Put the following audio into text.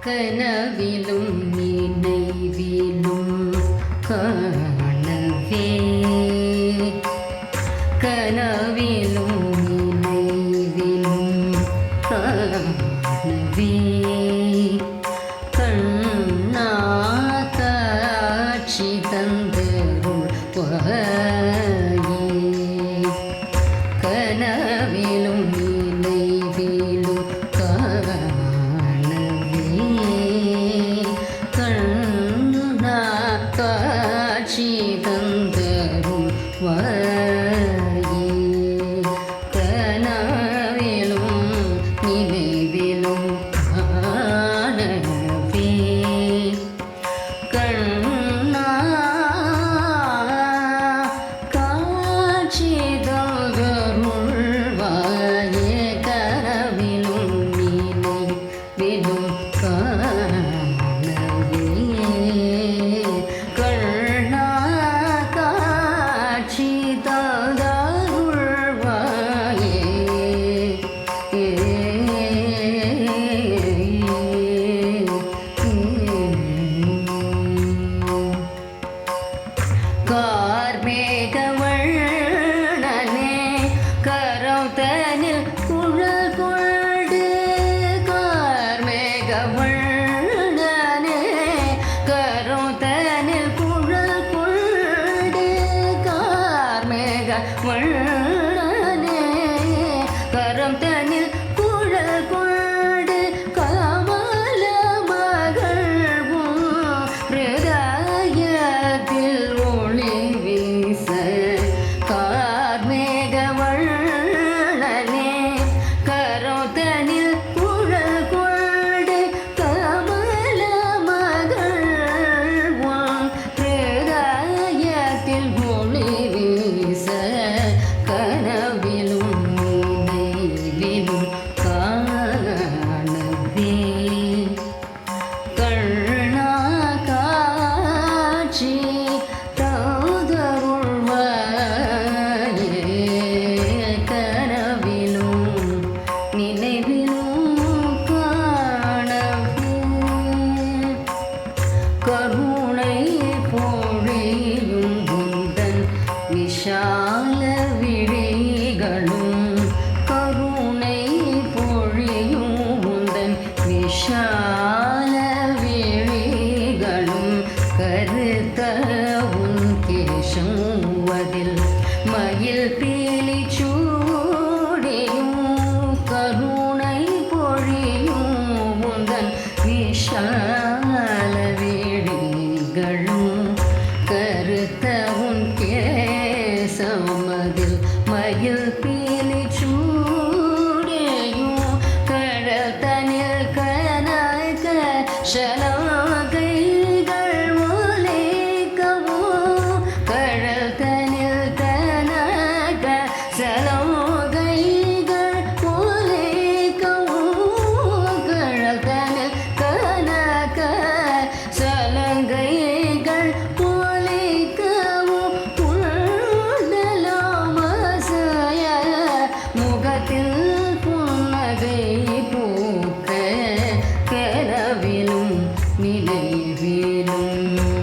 கனவிலும் நினைவிலும் காணவே. கனவிலும் நினைவிலும் காணவே. கண்ணா காட்சி தந்தருள் வாயே. கனவிலும் காட்சி தந்தரும் வாயே கனவிலும் நினைவிலும் காணவே. கண்ணா காட்சி கார்மேகவண்ணனே கரௌதனில் குழல் கொண்டு கார்மேகவண்ணனே கரௌதனில் குழல் கொண்டு கார்மேகவண்ணனே கருணை பொழியும் குந்தன் விஷால விழிகளும் கருணை பொழியும் குந்தன் விஷால விழிகளும் கருத்த உன் கேசம் மயில் பீலி சூடியும் கருணை பொழியும் குந்தன் விஷால கனவிலும்